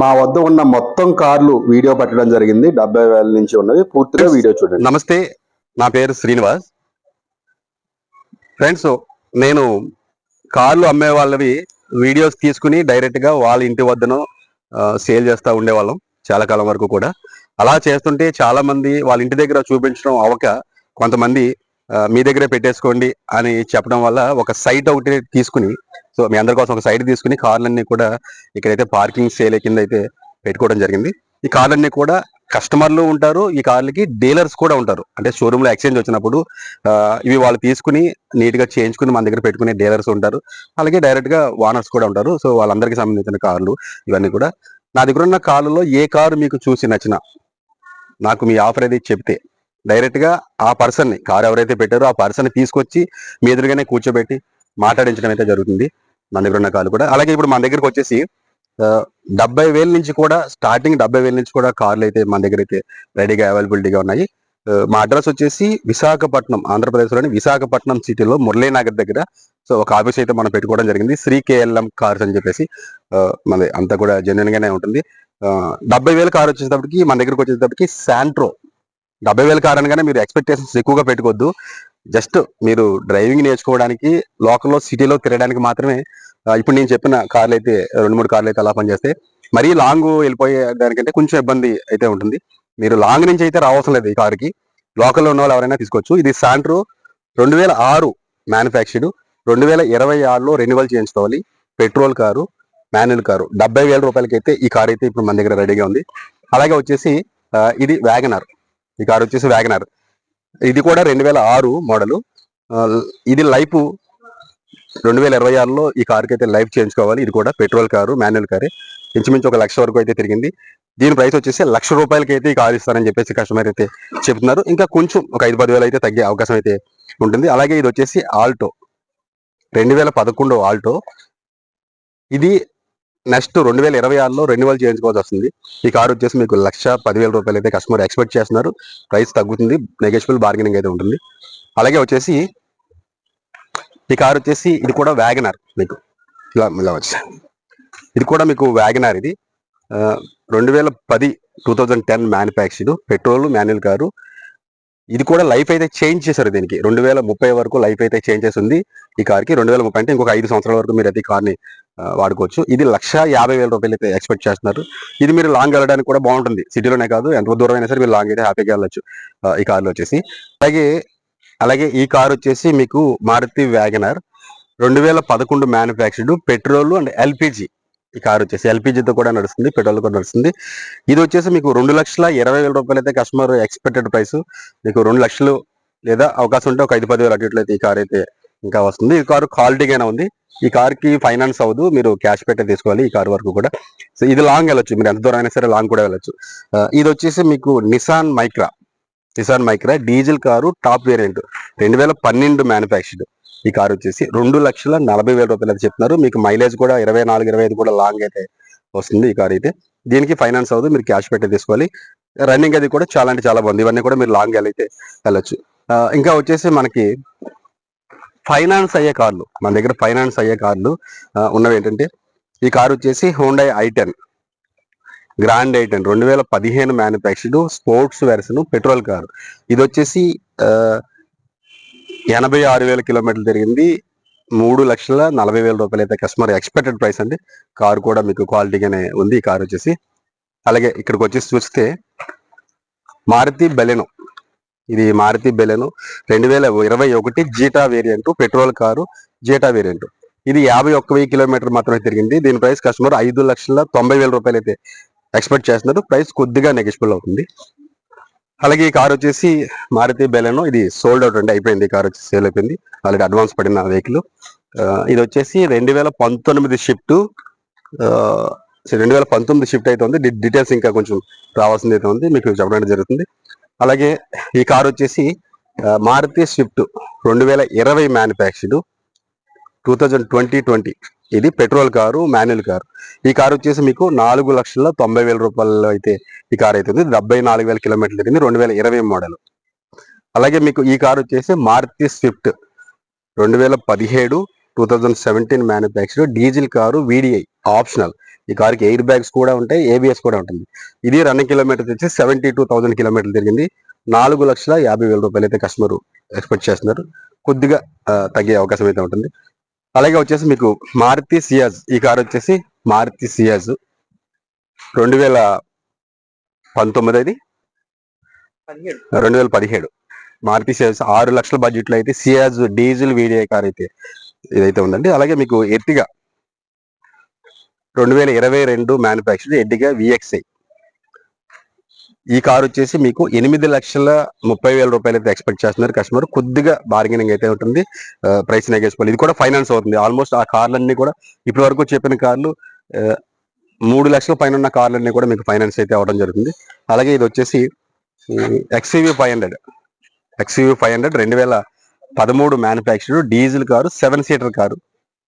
మా వద్ద ఉన్న మొత్తం కార్లు వీడియో పెట్టడం జరిగింది. డెబ్బై వేల నుంచి ఉన్నవి పూర్తిగా వీడియో చూడండి. నమస్తే నా పేరు శ్రీనివాస్. ఫ్రెండ్స్ నేను కార్లు అమ్మే వాళ్ళవి వీడియోస్ తీసుకుని డైరెక్ట్గా వాళ్ళ ఇంటి వద్దను సేల్ చేస్తూ ఉండేవాళ్ళం చాలా కాలం వరకు కూడా. అలా చేస్తుంటే చాలా మంది వాళ్ళ ఇంటి దగ్గర చూపించడం అవక కొంతమంది మీ దగ్గరే పెట్టేసుకోండి అని చెప్పడం వల్ల ఒక సైట్ ఒకటి తీసుకుని సో మీ అందరి కోసం ఒక సైడ్ తీసుకుని కార్లన్నీ కూడా ఇక్కడైతే పార్కింగ్ సేల్ కింద అయితే పెట్టుకోవడం జరిగింది. ఈ కార్లన్నీ కూడా కస్టమర్లు ఉంటారు ఈ కార్లకి డీలర్స్ కూడా ఉంటారు. అంటే షోరూంలో లో ఎక్స్చేంజ్ వచ్చినప్పుడు ఇవి వాళ్ళు తీసుకుని నీట్గా చేయించుకుని మన దగ్గర పెట్టుకునే డీలర్స్ ఉంటారు. అలాగే డైరెక్ట్గా ఓనర్స్ కూడా ఉంటారు. సో వాళ్ళందరికీ సంబంధించిన కార్లు ఇవన్నీ కూడా. నా దగ్గర ఉన్న కార్లలో ఏ కారు మీకు చూసి నచ్చినా నాకు మీ ఆఫర్ అయితే చెప్తే డైరెక్ట్గా ఆ పర్సన్ని కారు ఎవరైతే పెట్టారో ఆ పర్సన్ తీసుకొచ్చి మీ ఎదురుగానే కూర్చోబెట్టి మాట్లాడించడం అయితే జరుగుతుంది. మన దగ్గర ఉన్న కార్లు కూడా. అలాగే ఇప్పుడు మన దగ్గరకు వచ్చేసి డెబ్బై వేల నుంచి కూడా స్టార్టింగ్ డెబ్బై వేల నుంచి కూడా కార్లు అయితే మన దగ్గర అయితే రెడీగా అవైలబిలిటీగా ఉన్నాయి. మా అడ్రస్ వచ్చేసి విశాఖపట్నం ఆంధ్రప్రదేశ్లోని విశాఖపట్నం సిటీలో మురళీనగర్ దగ్గర. సో ఒక ఆఫీస్ అయితే మనం పెట్టుకోవడం జరిగింది. శ్రీ కేఎల్ఎం కార్స్ అని చెప్పేసి మన మనది అంతా కూడా జెన్యున్ గానే ఉంటుంది. డెబ్బై వేల కార్ వచ్చేటప్పటికి మన దగ్గరకు వచ్చేటప్పటికి శాంట్రో డెబ్బై వేల కార్ అనగానే మీరు ఎక్స్పెక్టేషన్స్ ఎక్కువగా పెట్టుకోవద్దు. జస్ట్ మీరు డ్రైవింగ్ నేర్చుకోవడానికి లోకల్లో సిటీలో తిరగడానికి మాత్రమే ఇప్పుడు నేను చెప్పిన కార్లు అయితే రెండు మూడు కార్లు అయితే అలా పనిచేస్తాయి మరీ లాంగ్ వెళ్ళిపోయే దానికంటే కొంచెం ఇబ్బంది అయితే ఉంటుంది. మీరు లాంగ్ నుంచి అయితే రావసరం లేదు ఈ కార్కి. లోకల్లో ఉన్న వాళ్ళు ఎవరైనా తీసుకోవచ్చు. ఇది శాంట్రో రెండు వేల ఆరు మ్యానుఫ్యాక్చర్డ్ రెండు వేల ఇరవై ఆరులో రెన్యువల్ చేయించుకోవాలి. Petrol car manual car. డెబ్బై వేల రూపాయలకి అయితే ఈ కార్ అయితే ఇప్పుడు మన దగ్గర రెడీగా ఉంది. అలాగే వచ్చేసి ఇది వ్యాగనార్ ఈ కార్ వచ్చేసి వ్యాగనార్ ఇది కూడా రెండు వేల ఆరు మోడల్. ఇది లైఫ్ రెండు వేల ఇరవై ఆరులో ఈ కార్కి అయితే లైఫ్ చేయించుకోవాలి. ఇది కూడా పెట్రోల్ కారు మాన్యువల్ కారే. ఇంచుమించు ఒక లక్ష వరకు అయితే తిరిగింది. దీని ప్రైస్ వచ్చేసి లక్ష రూపాయలకి అయితే ఈ కార్ ఇస్తారని చెప్పేసి కస్టమర్ అయితే చెప్తున్నారు. ఇంకా కొంచెం ఒక ఐదు పది వేలు అయితే తగ్గే అవకాశం అయితే ఉంటుంది. అలాగే ఇది వచ్చేసి ఆల్టో రెండు వేల పదకొండు ఆల్టో. ఇది నెక్స్ట్ రెండు వేల ఇరవై ఆరులో రెన్యువల్ చేయించుకోవాల్సి వస్తుంది. ఈ కార్ వచ్చేసి మీకు లక్ష పదివేల రూపాయలు అయితే కస్టమర్ ఎక్స్పెక్ట్ చేస్తున్నారు. ప్రైస్ తగ్గుతుంది. నెగోషియబుల్ బార్గెనింగ్ అయితే ఉంటుంది. అలాగే వచ్చేసి ఈ కార్ వచ్చేసి ఇది కూడా వ్యాగనార్ మీకు. ఇలా ఇలా వచ్చి ఇది కూడా మీకు వ్యాగనార్ ఇది. రెండు వేల పది two thousand ten manufactured petrol manual car ఇది కూడా లైఫ్ అయితే చేంజ్ చేశారు దీనికి. రెండు వేల ముప్పై వరకు లైఫ్ అయితే చేంజ్ చేసి ఉంది ఈ కార్కి. రెండు వేల ముప్పై అంటే ఇంకొక ఐదు సంవత్సరాల వరకు మీరు అయితే ఈ కార్ని వాడుకోవచ్చు. ఇది లక్ష యాభై వేల రూపాయలు అయితే ఎక్స్పెక్ట్ చేస్తున్నారు. ఇది మీరు లాంగ్ వెళ్ళడానికి కూడా బాగుంటుంది. సిటీలోనే కాదు ఎంత దూరం అయినా సరే మీరు లాంగ్ అయితే హ్యాపీగా వెళ్ళొచ్చు ఈ కార్లో వచ్చేసి. అలాగే అలాగే ఈ కార్ వచ్చేసి మీకు మారుతి వ్యాగనర్ రెండు వేల పదకొండు మ్యానుఫ్యాక్చర్డ్ పెట్రోల్ అండ్ ఎల్పిజి. ఈ కార్ వచ్చేసి ఎల్పిజితో కూడా నడుస్తుంది పెట్రోల్ కూడా నడుస్తుంది. ఇది వచ్చేసి మీకు రెండు లక్షల ఇరవై వేల రూపాయలు అయితే కస్టమర్ ఎక్స్పెక్టెడ్ ప్రైస్ మీకు రెండు లక్షలు లేదా అవకాశం ఉంటే ఒక ఐదు పదివేలు అటు ఈ కార్ అయితే ఇంకా వస్తుంది. ఈ కారు క్వాలిటీగానే ఉంది. ఈ కార్కి ఫైనాన్స్ అవ్వదు. మీరు క్యాష్ పెట్టే తీసుకోవాలి ఈ కార్ వరకు కూడా. సో ఇది లాంగ్ వెళ్ళొచ్చు. మీరు ఎంత దూరం అయినా సరే లాంగ్ కూడా వెళ్ళొచ్చు. ఇది వచ్చేసి మీకు Nissan Micra Nissan Micra diesel car top variant రెండు వేల పన్నెండు మ్యానుఫ్యాక్చర్డ్ ఈ కార్ వచ్చేసి రెండు లక్షల నలభై వేల రూపాయలు అయితే చెప్తున్నారు. మీకు మైలేజ్ కూడా ఇరవై నాలుగు ఇరవై ఐదు కూడా లాంగ్ అయితే వస్తుంది ఈ కార్ అయితే. దీనికి ఫైనాన్స్ అవ్వదు మీరు క్యాష్ పెట్టే తీసుకోవాలి. రన్నింగ్ అది కూడా చాలా అంటే చాలా బాగుంది. ఇవన్నీ కూడా మీరు లాంగ్ వెళ్ళైతే వెళ్ళొచ్చు. ఇంకా వచ్చేసి మనకి ఫైనాన్స్ అయ్యే కార్లు మన దగ్గర ఫైనాన్స్ అయ్యే కార్లు ఉన్నవి ఏంటంటే ఈ కార్ వచ్చేసి Hyundai I ten grand I ten రెండు వేల పదిహేను manufactured sports version petrol car ఇది వచ్చేసి ఎనభై ఆరు వేల కిలోమీటర్లు తిరిగింది. మూడు లక్షల నలభై వేల రూపాయలు అయితే కస్టమర్ ఎక్స్పెక్టెడ్ ప్రైస్ అండి. కారు కూడా మీకు క్వాలిటీగానే ఉంది ఈ కారు వచ్చేసి. అలాగే ఇక్కడికి వచ్చేసి చూస్తే మారుతి బెలెనో. ఇది మారుతి బెలెనో రెండు వేల ఇరవై ఒకటి Zeta variant petrol car Zeta variant ఇది యాభై ఒక్క వెయ్యి కిలోమీటర్ మాత్రమే తిరిగింది. దీని ప్రైస్ కస్టమర్ ఐదు లక్షల తొంభై వేల రూపాయలు అయితే ఎక్స్పెక్ట్ చేస్తున్నారు. ప్రైస్ కొద్దిగా నెగిషిబుల్ అవుతుంది. అలాగే ఈ కార్ వచ్చేసి మారుతి బెలెనో ఇది సోల్డ్ అవుట్ అండి అయిపోయింది కార్ వచ్చి సేల్ అయిపోయింది. ఆల్రెడీ అడ్వాన్స్ పడిన వెహికల్ ఇది వచ్చేసి రెండు వేల పంతొమ్మిది షిఫ్ట్ రెండు వేల పంతొమ్మిది షిఫ్ట్ అయితే ఉంది. డీటెయిల్స్ ఇంకా కొంచెం రావాల్సింది అయితే ఉంది. మీకు చెప్పడం జరుగుతుంది. అలాగే ఈ కార్ వచ్చేసి మారుతి స్విఫ్ట్ రెండు వేల ఇరవై manufactured two thousand twenty twenty. ఇది పెట్రోల్ కారు మాన్యువల్ కారు. ఈ కారు వచ్చేసి మీకు నాలుగు లక్షల తొంభై వేల రూపాయలు అయితే ఈ కార్ అవుతుంది డెబ్బై నాలుగు వేల కిలోమీటర్లు తిరిగింది. రెండు వేల ఇరవై మోడల్. అలాగే మీకు ఈ కారు వచ్చేసి మారుతి స్విఫ్ట్. రెండు వేల పదిహేడు two thousand seventeen manufacture diesel car VDI. Optional. ఈ కారుకి ఎయిర్ బ్యాగ్స్ కూడా ఉంటాయి ఏబిఎస్ కూడా ఉంటుంది. ఇది రన్నింగ్ కిలోమీటర్స్ వచ్చి సెవెంటీ టూ థౌసండ్ కిలోమీటర్లు తిరిగింది. నాలుగు లక్షల యాభై వేల రూపాయలు అయితే కస్టమర్ ఎక్స్పెక్ట్ చేస్తున్నారు. కొద్దిగా తగ్గే అవకాశం అయితే ఉంటుంది. అలాగే వచ్చేసి మీకు మారుతి సియాజ్ ఈ కార్ వచ్చేసి మారుతి సియాజ్. రెండు వేల పంతొమ్మిది అది? రెండు వేల పదిహేడు. మారుతి సియాజ్ ఆరు లక్షల బడ్జెట్లో అయితే సియాజ్ డీజిల్ వీడియో కార్ అయితే ఇదైతే ఉందండి. అలాగే మీకు ఎర్టిగా రెండు వేల ఇరవై రెండు మ్యానుఫ్యాక్చర్ ఎర్టిగా విఎక్స్ఐ ఈ కార్ వచ్చేసి మీకు ఎనిమిది లక్షల ముప్పై వేల రూపాయలు అయితే ఎక్స్పెక్ట్ చేస్తున్నారు కస్టమర్ కొద్దిగా బార్గెనింగ్ అయితే ఉంటుంది. ప్రైస్ నెగేసుకోవాలి ఇది కూడా ఫైనాన్స్ అవుతుంది. ఆల్మోస్ట్ ఆ కార్లన్నీ కూడా ఇప్పటి వరకు చెప్పిన కార్లు మూడు లక్షల పైన ఉన్న కార్లన్నీ కూడా మీకు ఫైనాన్స్ అయితే అవ్వడం జరుగుతుంది. అలాగే ఇది వచ్చేసి XUV five hundred XUV five hundred రెండు వేల పదమూడు manufactured diesel car seven seater car.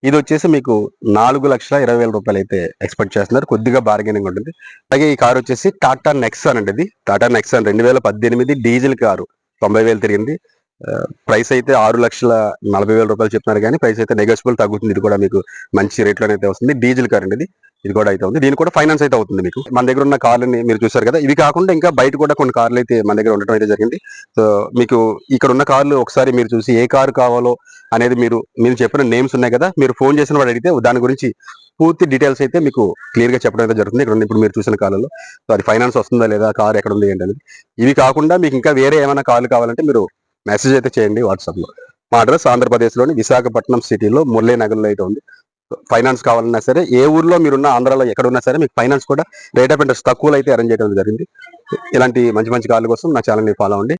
ఇది వచ్చేసి మీకు నాలుగు లక్షల ఇరవై వేల రూపాయలు అయితే ఎక్స్పెక్ట్ చేస్తున్నారు. కొద్దిగా బార్గెనింగ్ ఉంటుంది. అలాగే ఈ కారు వచ్చేసి టాటా నెక్సాన్ అండి ఇది. టాటా నెక్సాన్ రెండు వేల పద్దెనిమిది డీజిల్ కారు. తొంభై వేలు తిరిగింది. ప్రైస్ అయితే ఆరు లక్షల నలభై వేల రూపాయలు చెప్తున్నారు కానీ ప్రైస్ అయితే నెగోషియబుల్ తగ్గుతుంది. ఇది కూడా మీకు మంచి రేట్లోనే అయితే వస్తుంది. డీజిల్ కార్ అండి ఇది. ఇది కూడా అయితే ఉంది దీని కూడా ఫైనాన్స్ అయితే అవుతుంది మీకు. మన దగ్గర ఉన్న కార్లని మీరు చూసారు కదా ఇవి కాకుండా ఇంకా బయట కూడా కొన్ని కార్లు అయితే మన దగ్గర ఉండటం అయితే జరిగింది. సో మీకు ఇక్కడ ఉన్న కార్లు ఒకసారి మీరు చూసి ఏ కారు కావాలో అనేది మీరు మీరు చెప్పిన నేమ్స్ ఉన్నాయి కదా మీరు ఫోన్ చేసిన వాడు అడిగితే దాని గురించి పూర్తి డీటెయిల్స్ అయితే మీకు క్లియర్గా చెప్పడం అయితే జరుగుతుంది. ఇక్కడ ఇప్పుడు మీరు చూసిన కాలంలో సో అది ఫైనాన్స్ వస్తుందా లేదా కార్ ఎక్కడ ఉంది ఏంటనేది ఇవి కాకుండా మీకు ఇంకా వేరే ఏమైనా కార్లు కావాలంటే మీరు మెసేజ్ అయితే చేయండి వాట్సాప్లో మా అడ్రస్ ఆంధ్రప్రదేశ్లోని విశాఖపట్నం సిటీలో మురళీ నగర్లో అయితే ఉంది. ఫైనాన్స్ కావాలన్నా సరే ఏ ఊర్లో మీరున్న ఆంధ్రాలో ఎక్కడున్నా సరే మీకు ఫైనాన్స్ కూడా రేట్ ఆఫ్ ఇంట్రెస్ట్ తక్కువలో అయితే అరేంజ్ చేయడం జరిగింది. ఇలాంటి మంచి మంచి కార్ల కోసం నా ఛానల్ని ఫాలో అవ్వండి.